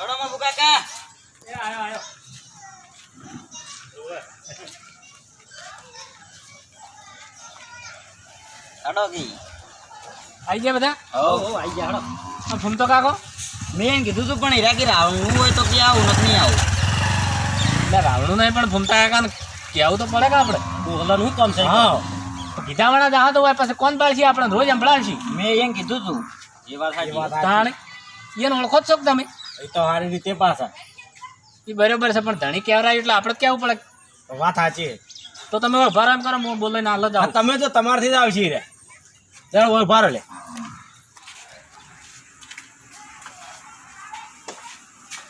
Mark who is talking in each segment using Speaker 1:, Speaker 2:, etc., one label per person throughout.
Speaker 1: હડો માં કાકા
Speaker 2: એ આયો આયો.
Speaker 1: હડો કી.
Speaker 2: આઈ ગયા બધા?
Speaker 1: હો. હો આઈ ગયા હડો
Speaker 2: આ ફૂમતો કાકો?
Speaker 1: મેં એમ કીધું તું પણ હીરા કે રાવણું હોય તો કે આવું નથી નહીં આવું.
Speaker 2: એટલે રાવણું નહીં પણ ફૂમતા કાકા કેવું તો પડે કે આપણે?
Speaker 1: બોલવાનું શું કામ છે?
Speaker 2: હા. કીધાવાળા જહા તો હોય પછી કોણ પાડશે આપણે રોજ સંભળાવશી.
Speaker 1: મેં એમ કીધું તું. એ વાત સાચી.
Speaker 2: તાણે. એને ઓળખો જ છો તમે?
Speaker 1: એ તો સારી રીતે પાછા.
Speaker 2: એ બરોબર છે પણ ધણી કહેવરાય એટલે આપણે કેવું પડે.
Speaker 1: વાત સાચી
Speaker 2: તો તમે ઊભા રામ કરો હું બોલે ના જ
Speaker 1: તમે તો તમારથી જ આવશી રે. ચાલો ઓય લે.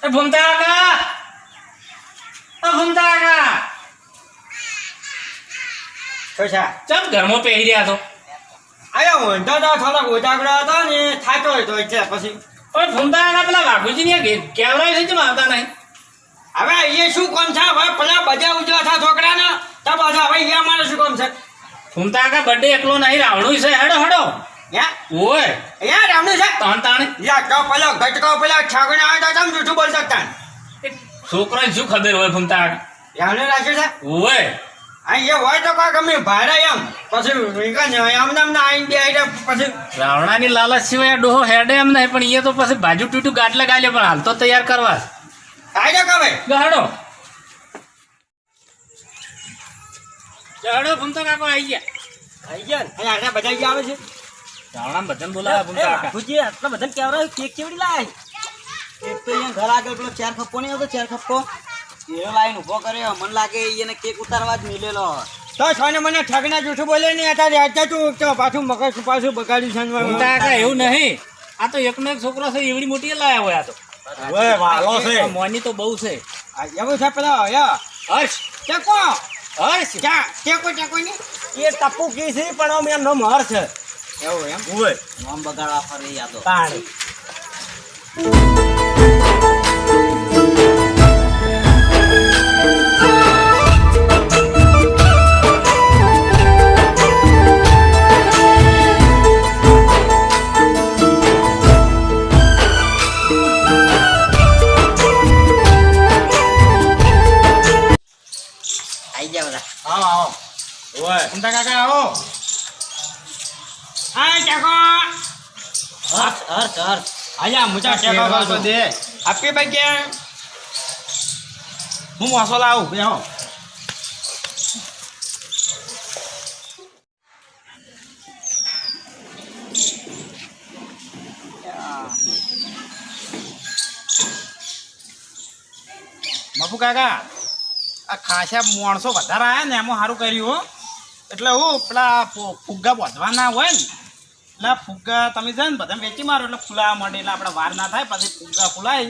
Speaker 2: એ ભૂમતા કાકા! એ ભૂમતા કાકા!
Speaker 1: કશા
Speaker 2: ચમ ઘરમાં પહેરી રહ્યા છો?
Speaker 1: આયો હું તો તો થોડાક ઉજાગરો હતા ને થાકો હોય તો છે પછી
Speaker 2: પણ ફૂમતા પેલા ની કેવરાય છે ચમ આવતા નહીં.
Speaker 1: હવે એ શું કામ છે? હવે પેલા બજા ઉજવા થા છોકરાના તો પાછા હવે એ અમારે શું કામ છે?
Speaker 2: ફૂમતા કા બર્થડે એકલો નહીં રાવણું છે. હેડો હેડો.
Speaker 1: યા
Speaker 2: ઓય.
Speaker 1: યા રામનું છે?
Speaker 2: તાણ તાણે.
Speaker 1: યા તો પેલા ગટકો પેલા છાગણા આવ્યા તો તમે જૂઠું બોલ શકતા
Speaker 2: એ છોકરાને શું ખબર હોય ફૂમતા
Speaker 1: રાખ્યો રાખ્યું છે?
Speaker 2: ઓય.
Speaker 1: એ હોય તો કાંઈક અમે ભાડા એમ. પછી વિકન એમ નામ ના આવીને બે આઈને પછી
Speaker 2: રાવણાની લાલચ સિવાય ડોહો હેડે એમ નહીં પણ એ તો પછી બાજુ તૂટું ગાટલે ગાલ્યો પણ હાલ તો તૈયાર કરવા.
Speaker 1: કાયદો કવે
Speaker 2: ગાડો ગહાડો ફૂમતા કાકો આવી ગયા.
Speaker 1: આઈ ગયા અને આટલા બધા આવે છે.
Speaker 2: રાવણા બધાને બોલાવે ફૂમતા કાકા.
Speaker 1: બાપુજી આટલા બધા કેવરા કેક કેવડી લાય? એક તો અહીંયા ઘર આગળ પેલો ચાર ખપ્પો નહીં આવતો ચાર ખપ્પો. એ લાઈન ઊભો કર્યો. મને લાગે એને કેક ઉતારવા જ મિલેલો. તો છોને મને ઠગના જૂઠું બોલે નહીં. અત્યારે અત્યારે તું તો પાછું મગજ પાછું બગાડ્યું
Speaker 2: ફૂમતા કાકા એવું નહીં. આ તો એકનો એક છોકરો છે એવડી મોટી લાયા હોય આ તો.
Speaker 1: વાલો છે.
Speaker 2: મોની તો બહુ છે.
Speaker 1: આ એવું છે પેલા યા
Speaker 2: હર્ષ.
Speaker 1: ટેકો
Speaker 2: હર્ષ.
Speaker 1: ક્યાં? ટેકો ટેકો ની એ ટપુ કી છે પણ આમ એમ નામ હર છે. એવું એમ? નામ બગાડવા ફરી યાદો હર આયા મુજા ટેકો કરજો દે આપી ભાઈ કે? હું મોસો લાવું બેહો
Speaker 3: બાપુ કાકા આ ખાસા માણસો વધારે આયા ને એમાં સારું કર્યું હો. એટલે હું પેલા ફુગ્ગા બાંધવાના હોય ને એટલે ફુગ્ગા તમે છે ને બધા વેચી મારો એટલે ફૂલાવા માંડે એટલે આપણે વાર ના થાય પછી ફુગ્ગા ફૂલાય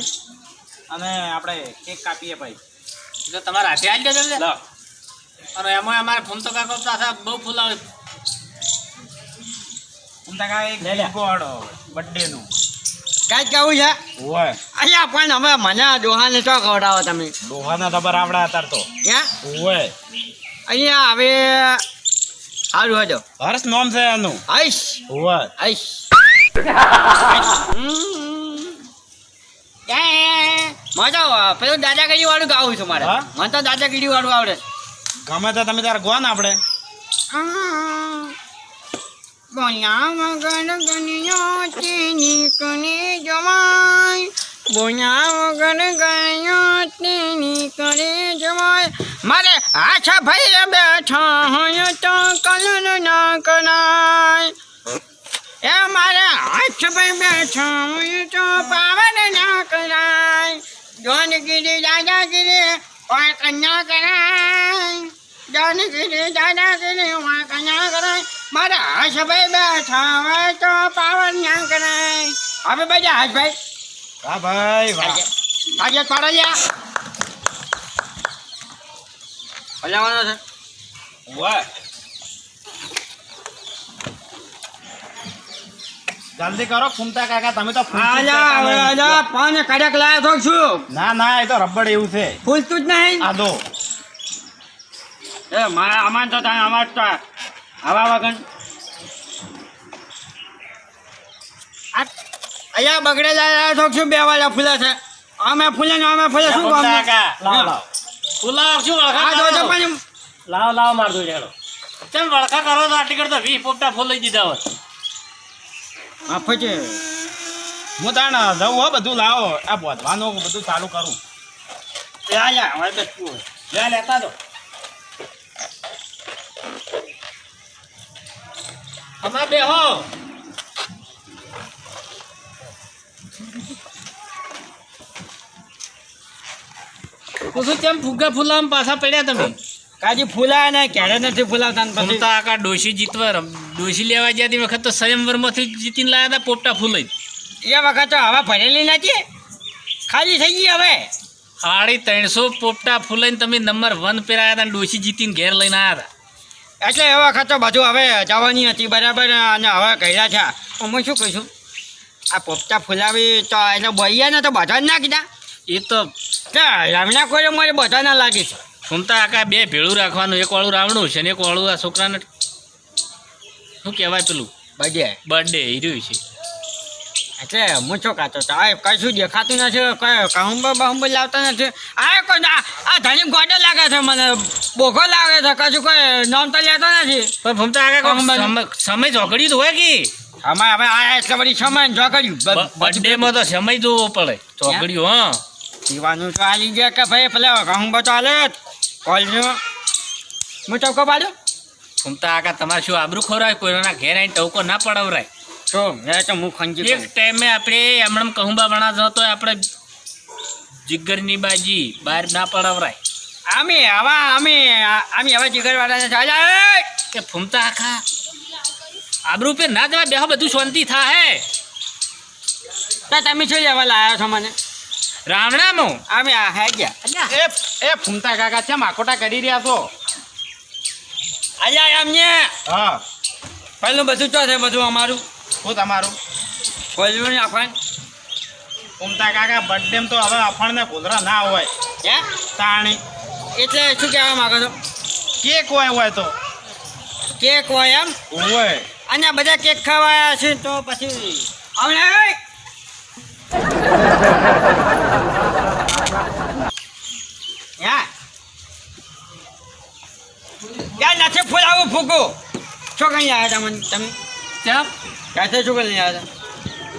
Speaker 3: અને આપણે કેક કાપીએ ભાઈ.
Speaker 2: એટલે તમારે હાથે આવી જશે
Speaker 3: લો.
Speaker 2: અને એમાં અમારે ફૂમતો કાકો પાછા બહુ ફૂલાવે.
Speaker 3: ફૂમતા કાકા એક
Speaker 1: લે લે.
Speaker 3: ગોળ બર્થડે
Speaker 1: કાંઈ કેવું છે?
Speaker 3: હોય.
Speaker 1: અહીંયા પણ હવે મને દોહાને તો ખવડાવો તમે?
Speaker 3: તો બરાબર અત્યારે તો.
Speaker 1: ક્યાં
Speaker 3: હોય.
Speaker 1: અહીંયા હવે સારું હાજો
Speaker 3: હર્ષ નોમ છે એનું
Speaker 1: આઈશ.
Speaker 3: હોય
Speaker 1: આઈશ. મજા પેલું દાદાગીરી વાળું ગાવું છું મારે? મને તો દાદાગીરી વાળું આવડે.
Speaker 3: ગમે તો તમે તારે ગો ને આપણે
Speaker 1: બોયા વગર ગણ્યો તેની કને જવાય બોયા વગર ગણ્યો તેની કરે જવાય મારે આછા ભાઈ બેઠા હોય તો કલર ના કરાય એ મારે આછ ભાઈ બેઠા હોય તો પાવન ના કરાય જોનગીરી દાદાગીરી કોઈ કન્યા કરાય. જોનગીરી દાદાગીરી કોઈ કન્યા કરાય. મારે હાશ ભાઈ બેઠા હોય તો પાવન ના કરાય હવે બધા હાશ ભાઈ.
Speaker 3: હા ભાઈ
Speaker 1: આજે પાડો જા ભલાવાનો છે?
Speaker 3: ઓય જલ્દી કરો ફૂમતા કાકા તમે તો
Speaker 1: પાન કડક લાયા તો છું.
Speaker 3: ના ના એ તો રબડ એવું છે.
Speaker 1: ફૂલતું જ નહીં.
Speaker 3: આ દો.
Speaker 1: એ મારા અમાર તો થાય અમાર તો હવા વગર. આ અહીંયા બગડેલા તો શું બે વાળા ફૂલા છે? અમે ફૂલે ને અમે ફૂલે શું કામ
Speaker 2: કાકા
Speaker 4: લાવ. લાવ
Speaker 2: શું વળખા
Speaker 1: જો
Speaker 2: કરો?
Speaker 1: ચપ્પલ
Speaker 4: લાવ લાવ માર દો હેડો.
Speaker 2: ચમ વળખા કરો તો આટલી કરતા વીસ પોપટા ફૂલ લઈ દીધા હોય.
Speaker 1: માફ છે
Speaker 3: હું તાણ જવું હો બધું લાવો. આ બોધવાનું બધું ચાલુ કરું.
Speaker 1: યા યા હવે બેઠું હોય.
Speaker 2: લે લેતા દો. બે બેહો. કુસુ ચમ ફુગ્ગા ફૂલામ પાછા પડ્યા તમે?
Speaker 1: કાજી ફૂલાય ને ક્યારે નથી ફૂલાવતા ને પછી.
Speaker 2: તો આકા ડોશી જીતવા ડોશી લેવા ગયા તે વખત તો સ્વયંવરમાંથી જીતીને લાયા હતા પોપટા ફૂલાઈ
Speaker 1: એ વખત તો હવા ભરેલી નથી. ખાલી થઈ ગઈ હવે.
Speaker 2: સાડી ત્રણસો પોપટા ફૂલાઈને તમે નંબર વન પેરાયા હતા અને ડોશી જીતીને ઘેર લઈને આવ્યા હતા
Speaker 1: એટલે એ વખત તો બધું હવે જવાની હતી બરાબર અને હવે કહ્યા છે. અમે શું કહીશું? આ પોપટા ફૂલાવી તો એટલે બોઈએ ને તો બધા જ ના કીધા
Speaker 2: એ તો
Speaker 1: રામના કોઈ મારે બધા ના લાગે છે.
Speaker 2: સુમતા આખા બે ભેળું રાખવાનું એક વાળું રાવણું છે ને એક વાળું આ છોકરાને શું કહેવાય પેલું?
Speaker 1: બધે
Speaker 2: બર્થડે હીર્યું છે.
Speaker 1: એટલે હું છો કાતો તો આ કશું દેખાતું નથી કઈ કહુંબો બહુંબો લાવતા નથી. આ કોઈ આ ધણી ગોડે લાગે છે મને બોખો લાગે છે કશું કોઈ નામ તો લેતો નથી.
Speaker 2: પણ ફૂમતા
Speaker 1: આગળ
Speaker 2: સમય ઝોકડ્યું હોય કે?
Speaker 1: સમય હવે આ એટલે બધી સમય ઝોકડ્યું.
Speaker 2: બર્થડે માં તો સમય જોવો પડે ઝોકડ્યું હા.
Speaker 1: પીવાનું તો આલી ગયા કે ભાઈ પેલા તો હાલે કોલજો હું ચોકો પાડ્યો
Speaker 2: ફૂમતા આગળ તમારે શું આબરું ખોરાય? કોઈના ઘેર આવીને ટવકો ના પડાવરાય.
Speaker 1: તો મેં તો હું ખંજી
Speaker 2: એક ટાઈમે આપણે હમણાં કહુંબા ભણા તો આપણે જીગરની બાજી બહાર ના પડાવરાય.
Speaker 1: આમે આવા અમે આમે આવા જીગર વાળાને ચાલ્યા
Speaker 2: કે ફૂમતા આખા. આબરૂ પે ના જવા બેહો બધું શાંતિ થાય
Speaker 1: હે તમે શું લેવા લાવ્યા છો મને.
Speaker 2: રામણામાં
Speaker 1: અમે આ હે ગયા
Speaker 3: એ એ ફૂમતા કાકા છે માકોટા કરી રહ્યા છો.
Speaker 1: અલ્યા અમને
Speaker 3: હા.
Speaker 1: પહેલું બધું તો છે બધું અમારું?
Speaker 3: શું તમારું?
Speaker 1: કોલવું નાખવાનું
Speaker 3: ફૂમતા કાકા બર્થડે તો હવે આપણને ગોધરા ના હોય.
Speaker 1: હે?
Speaker 3: તાણી.
Speaker 1: એટલે શું કહેવા માગો છો?
Speaker 3: કેક હોય હોય તો.
Speaker 1: કેક હોય એમ?
Speaker 3: હોય.
Speaker 1: અને બધા કેક ખાવાયા છે તો પછી. અમને યા. યાર નથી ફૂલાવું ફૂકું. શું કઈ આવ્યા હતા મને તમે?
Speaker 2: ચાપ
Speaker 1: ક્યાંથી શું કઈ આવ્યા હતા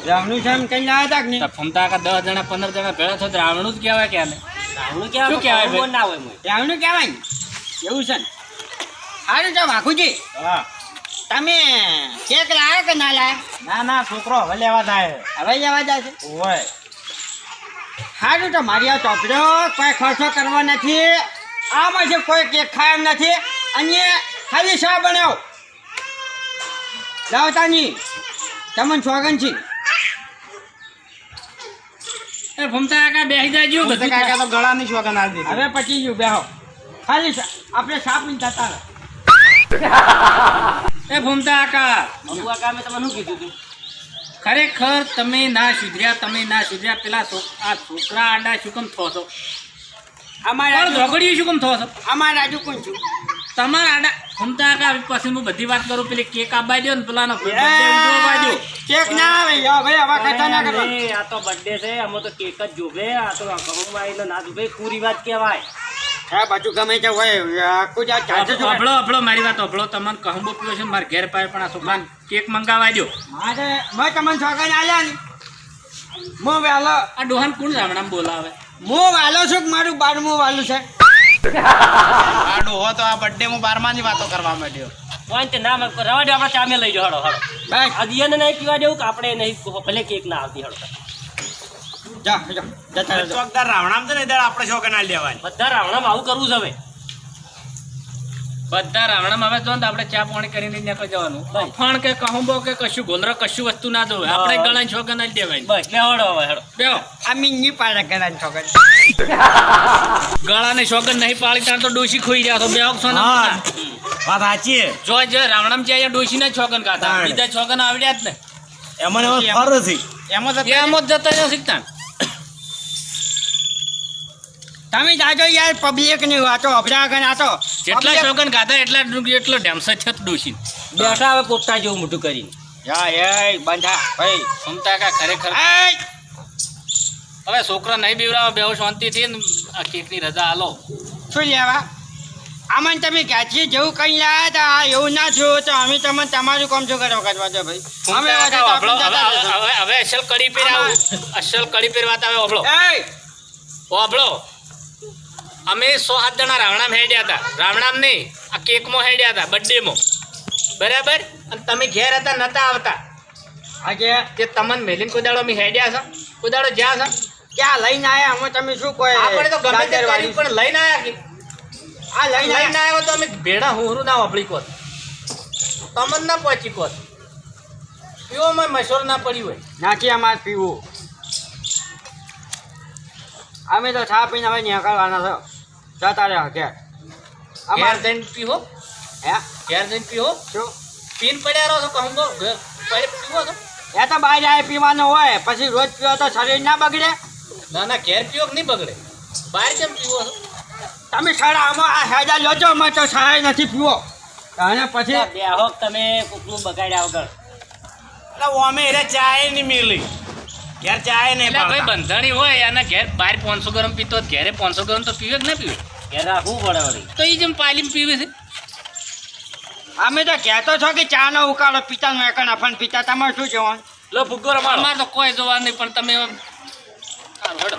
Speaker 1: રામનું છે એમ કઈ આવ્યા હતા કે નહીં?
Speaker 2: ફમતા કા દસ જણા પંદર જણા ભેળા થયો તો રાવણું જ કહેવાય કે આને.
Speaker 4: રાવણું કેવા
Speaker 2: શું કહેવાય?
Speaker 4: ના હોય.
Speaker 1: રામનું કહેવાય એવું છે ને? સારું છે વાઘુજી.
Speaker 3: હા.
Speaker 1: તમે કેક લાયા કે ના લાયા?
Speaker 3: ના ના છોકરો હવે લેવા જાય
Speaker 1: હવે લેવા જાય છે?
Speaker 3: હોય
Speaker 1: સારું તો મારી આ ચોપડો કોઈ ખર્ચો કરવો નથી. આમાં છે કોઈ કેક ખાય એમ નથી. અને ખાલી શા બન્યો લાવતાની તમને સોગન છે.
Speaker 2: એ આખા બેસી જાય
Speaker 3: બધા. કાકા તો ગળાની શોખન આવી
Speaker 1: હવે પછી ગયું બેહો? ખાલી આપણે સાપ નહીં જતા રહો.
Speaker 2: એ ભૂમતા આકા.
Speaker 4: મગુઆ કામે તમને શું કીધું તું
Speaker 2: ખરેખર તમે ના સુધર્યા તમે ના સુધર્યા પેલા આ છોકરા આડા શું કેમ થો છો?
Speaker 1: અમારા
Speaker 2: ઝઘડિયું શું કેમ થો છો?
Speaker 1: અમારા રાજુ કોણ છું?
Speaker 2: તમારા આડા ભૂમતા આકા પછી હું બધી વાત કરું પેલી કેક આબાઈ દો ને પેલાનો.
Speaker 1: કેક ના આવે. ભાઈ આવા કથા ના કરો.
Speaker 4: આ તો બર્થડે છે અમે તો કેક જ જોવે આ તો આવીને ના જોવે પૂરી વાત કહેવાય.
Speaker 1: હા બાજુ ગમે તે હોય આખું જ આ
Speaker 2: મારી વાત અભળો. તમને કહું પીવો છે મારા ઘેર પાય પણ આ છોકરાને કેક મંગાવા દો
Speaker 1: મારે મેં તમને આલ્યા ને. મો વહેલો
Speaker 2: આ ડોહાન કોણ રામણામ બોલાવે?
Speaker 1: હું વાલો છું મારું બારમું વાલું છે?
Speaker 3: આ ડોહો તો આ બર્થડે માં બારમાની વાતો કરવા માંડ્યો.
Speaker 4: તે ના મગ રવા દે આપણે ચામે લઈ જાઓ હળો હળો
Speaker 1: બસ.
Speaker 4: આ એને નહીં પીવા દેવું કે આપણે નહીં ભલે કેક ના આવતી હળો
Speaker 1: જા જા જતા રહેજો.
Speaker 3: ચોકદાર રાવણામ છે ને ત્યારે આપણે શોખન આવી લેવાની?
Speaker 4: બધા રાવણામાં આવું કરવું છે હવે.
Speaker 2: બધા રામણામ હવે તો આપણે ચા પાણી કરીને નીકળી જવાનું.
Speaker 4: બસ.
Speaker 2: કે કહું કે કશું ગોલરા કશું વસ્તુ ના જોવે. આપણે ગળા ના દેવાય.
Speaker 4: બસ હવે
Speaker 2: બેહો.
Speaker 1: આ પાડા
Speaker 2: શોગન નહીં પાળી તાર તો ડોસી ખોઈ રહ્યા તો બેહો છો ને
Speaker 3: વાત સાચી
Speaker 2: જો જે રામણામ છે ડોસી ના છોકન ખાતા. બીજા છોકન આવડ્યા જ ને.
Speaker 3: એમાં ફર છે એમાં
Speaker 2: એમ જ જતા શીખતા
Speaker 1: તમે જાજો યાર પબ્લિકની વાતો અભરા આગળ આતો
Speaker 2: જેટલા શોગન ખાતા એટલા એટલો ડેમસા છે ડોશી.
Speaker 4: બેઠા હવે પોતા જેવું મોટું કરી.
Speaker 1: યા એ બંધા ભાઈ.
Speaker 2: સુમતા કા ખરેખર?
Speaker 1: એય
Speaker 2: હવે છોકરા નહીં બીવરાવો બેહો શાંતિથી ને આ કેટલી રજા આલો.
Speaker 1: શું લેવા? આમાં તમે ગાંઠી જેવું કઈ લાયા હતા? આ એવું ના થયું તો અમે તમને તમારું કામ છો કરવા કરવા દો ભાઈ. અમે
Speaker 2: હવે હવે અસલ કડી પેર આવું. અસલ કડી પેર વાત આવે ઓબળો
Speaker 1: એય!
Speaker 2: અમે સો સાત જણા રાવણામ હેડ્યા હતા. રાવણામ નહીં આ કેકમાં હેડ્યા હતા બર્થડેમાં. બરાબર? અને તમે ઘેર હતા નતા આવતા.
Speaker 1: આજે
Speaker 2: તે તમને મેલીન કુદાડો અમે હેડ્યા છો. કુદાડો જ્યાં છો.
Speaker 1: ક્યાં લઈને આવ્યા અમે તમે શું કહો
Speaker 2: આપણે તો ગમે તે કર્યું પણ લઈને આવ્યા કે?
Speaker 1: આ લઈને
Speaker 2: લઈને આવ્યો તો અમે ભેડા હુંરું ના વાપરી કોત. તમને ના પહોંચી કોત. મેં મશોર ના પડ્યું હોય.
Speaker 1: નાખી અમારે પીવું. અમે તો ચા પીને હવે નીકળવાના છો. જતા રહ્યા ઘેર
Speaker 2: ઘેર
Speaker 1: અમારે
Speaker 2: જઈને પીવો.
Speaker 1: હે?
Speaker 2: ઘેર જઈને પીવો.
Speaker 1: શું?
Speaker 2: પીન પડ્યા રહો છો કહું? પીવો છો?
Speaker 1: એ તો બહાર જાય પીવાનું હોય પછી રોજ પીવો તો શરીર ના બગડે.
Speaker 2: ના ના ઘેર પીવો કે નહીં બગડે? બહાર કેમ પીવો છો?
Speaker 1: તમે સાડા આમાં આ હેજા લોજો માં તો સારા નથી પીવો. અને પછી?
Speaker 4: બે હોક તમે કુકલું બગાડ્યા વગર.
Speaker 3: એટલે ઓમે એને ચાય નહીં મિલી. ઘેર ચાય નહીં
Speaker 2: એટલે ભાઈ બંધણી હોય અને ઘેર બહાર પાંચસો ગરમ પીતો ઘેરે પાંચસો ગરમ તો પીવે કે ના પીવે?
Speaker 4: ઘેર રાખવું પડે વળી.
Speaker 2: તો એ જેમ પાલીમ પીવે છે.
Speaker 1: અમે તો કહેતો છો કે ચા નો ઉકાળો પીતા નો એકણ પણ પિતા તમારે શું જવાનું?
Speaker 4: લો ફુગ્ગો રમાડો.
Speaker 2: અમારે તો કોઈ જોવા નહીં પણ તમે હેડો.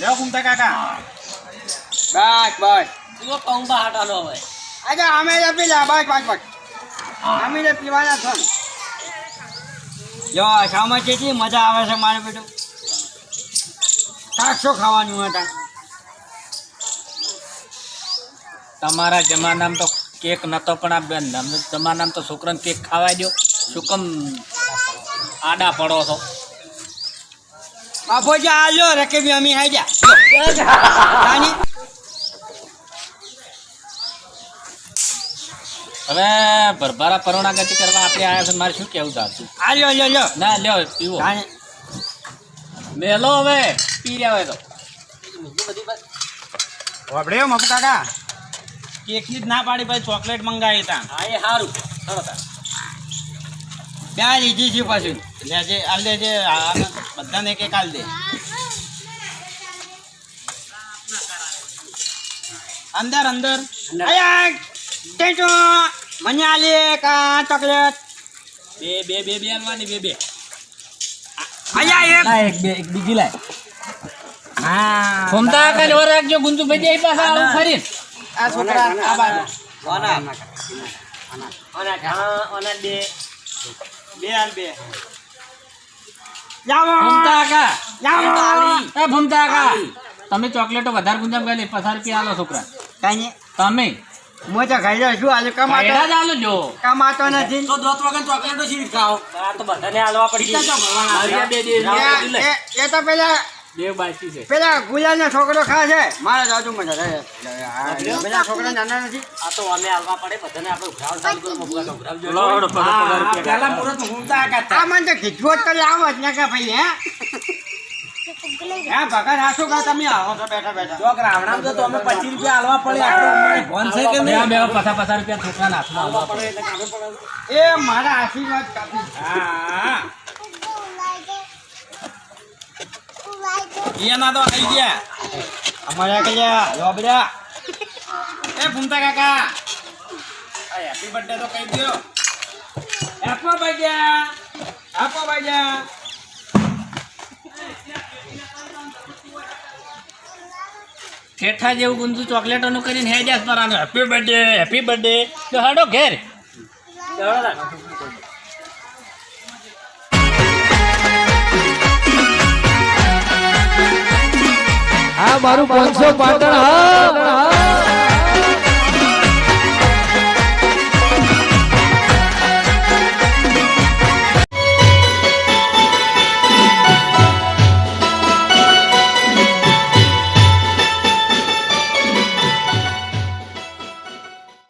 Speaker 3: લ્યો કુમતા કાકા.
Speaker 1: બસ બસ
Speaker 4: જુઓ કહુંબા હાટાનો હવે.
Speaker 1: અચ્છા અમે તો પીલા બસ બસ બસ અમે તો પીવાના છો ને. જો શામાં કેટલી મજા આવે છે મારે બેટું. શું ખાવાનું હતા
Speaker 2: તમારા જમાનામાં તો કેક નતો પણ આ બેન જમાનામાં તો છોકરાને કેક ખાવા દો શું કમ આડા પડો છો?
Speaker 1: બાપોજી આ લ્યો રકેબી અમી હાઈ જા
Speaker 2: હવે ભરભારા પરોણાગતિ કરવા આપણે આવ્યા છે મારે શું કેવું ચાલતું
Speaker 1: આ લ્યો લ્યો લ્યો.
Speaker 2: ના લ્યો પીવો. મેલો હવે પી રહ્યા હોય તો
Speaker 3: વાપડ્યો મફુ કાકા. કેકની જ ના પાડી ભાઈ ચોકલેટ મંગાવી તા.
Speaker 4: હા એ સારું તાર.
Speaker 1: બે લીધી છે પાછું.
Speaker 3: લેજે આ લેજે બધાને એક એક આલ દે. અંદર અંદર.
Speaker 1: અયા તો મને આલે કા ચોકલેટ.
Speaker 2: બે બે બે બે આલવાની બે બે.
Speaker 1: આયા એક.
Speaker 3: એક બે એક બીજી લાય. હા.
Speaker 2: ફોમતા કાલે ઓર રાખજો ગુંજુભાઈ જઈ પાછા આવું ફરી
Speaker 3: આ છોકરા આ બાજુ.
Speaker 4: ઓના. ઢા ઓના બે.
Speaker 3: બે આલ બે.
Speaker 1: જાવો
Speaker 2: ફમતા કા
Speaker 1: જાવો
Speaker 2: એ ફમતા કા તમે ચોકલેટો વધારે ગુંજામ ગયા પચાસ રૂપિયા આલો છોકરા.
Speaker 1: કાઈ
Speaker 2: તમે.
Speaker 1: મો તો ખાઈ છું. આજે કમાતો
Speaker 2: જ આલો જો.
Speaker 1: કમાતો નથી.
Speaker 3: તો દોત વગર ચોકલેટો સીધી ખાઓ.
Speaker 4: આ તો બધાને
Speaker 2: આલવા પડી
Speaker 1: એ- તો પેલા
Speaker 2: બે બાકી છે.
Speaker 1: પેલા ગુલાબ નો છોકરો ખા છે. મારા દાદુ મજા રહે. પેલા છોકરા નાના નથી.
Speaker 4: આ તો અમે આલવા પડે. બધાને આપણે ઉઘરાવ ચાલુ કરો મફુગા ઉઘરાવજો
Speaker 2: લોડો પગાર પગાર
Speaker 3: પેલા મુરત હુંતા કાકા
Speaker 1: આ મને તો કીધું જ તો લાવો જ. ને કે ભાઈ હે? હે ભગત શું તમે આવો છો બેઠા બેઠા.
Speaker 3: ચોક રાવણા તો પચીસ રૂપિયા હાલવા પડે આટલો છે કે નહીં?
Speaker 2: બે રૂપિયા છોકરાના હાથમાં આલવા પડે.
Speaker 1: એ મારા આશીર્વાદ કાપી.
Speaker 3: હા. એના તો થઈ ગયા.
Speaker 1: અમારા કલ્યા લોબડા
Speaker 3: એ ભૂમતા કાકા. હેપી બર્થડે તો કહી દો
Speaker 1: આપો ભાઈજા. આપો ભાઈજા.
Speaker 2: ઠેઠા જેવું ગુંજુ ચોકલેટોનું કરીને હે જાસ પરાનો. હેપી બર્થડે હેપી બર્થડે તો હાડો ઘેર.
Speaker 5: હા, મારું પાંચસો પાટણ હા.